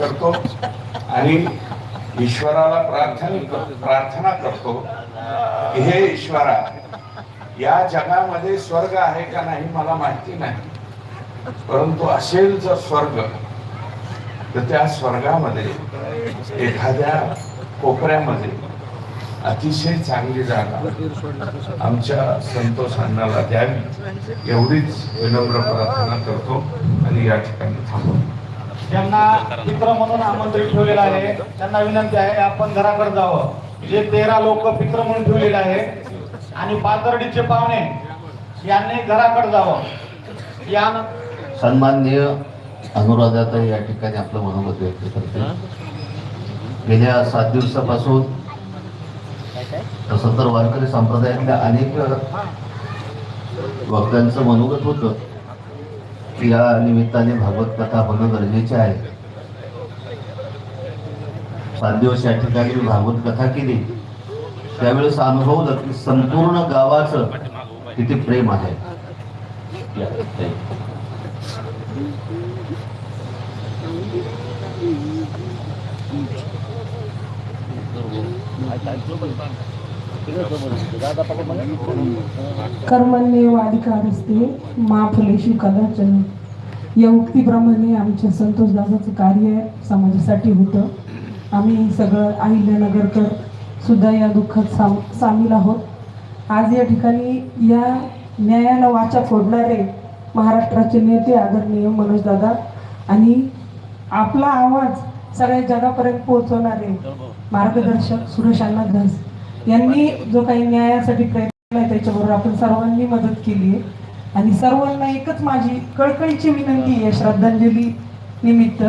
करतो आणि ईश्वराला प्रार्थना प्रार्थना करतो की हे ईश्वरा या जगामध्ये स्वर्ग आहे का नाही मला माहिती नाही. परंतु असेल जर स्वर्ग तर त्या स्वर्गामध्ये एखाद्या कोपऱ्यामध्ये अतिशय चांगली जागा आमच्या संतोष द्यावी. एवढीच विनम्र प्रार्थना करतो आणि या ठिकाणी थांबतो. त्यांना पित्र म्हणून आमंत्रित ठेवलेलं आहे त्यांना विनंती आहे आपण घराकडे जावं. जे तेरा लोक पित्र म्हणून ठेवलेले आहे आणि पाथर्डीचे पाहुणे यांनी घराकडे जावं. या सन्माननीय अनुराधाताई या ठिकाणी आपलं मनोगत व्यक्त करते गेल्या सात दिवसापासून तसं तर वारकरी संप्रदायातल्या अनेक वक्त्यांचं मनोगत होतं. या निमित्ताने भागवत कथा होणं गरजेचे आहे. सात दिवस या ठिकाणी मी भागवत कथा केली. त्यावेळेस अनुभवलं की संपूर्ण गावाचं तिथे प्रेम आहे. या, अधिकार असते मा फलेषु कदाचन. या उक्तीप्रमाणे आमच्या संतोषदादाचं कार्य समाजासाठी होतं. आम्ही सगळं अहिल्यानगरकर सुद्धा या दुःखात साम सामील आहोत. आज या ठिकाणी या न्यायाला वाचा फोडणारे महाराष्ट्राचे नेते आदरणीय मनोजदादा आणि आपला आवाज सगळ्या जगापर्यंत पोहोचवणारे मार्गदर्शक सुरेश अण्णा यांनी जो काही न्यायासाठी प्रयत्न त्याच्याबरोबर आपण सर्वांनी मदत केली आहे. आणि सर्वांना एकच माझी कळकळीची विनंती आहे श्रद्धांजली निमित्त.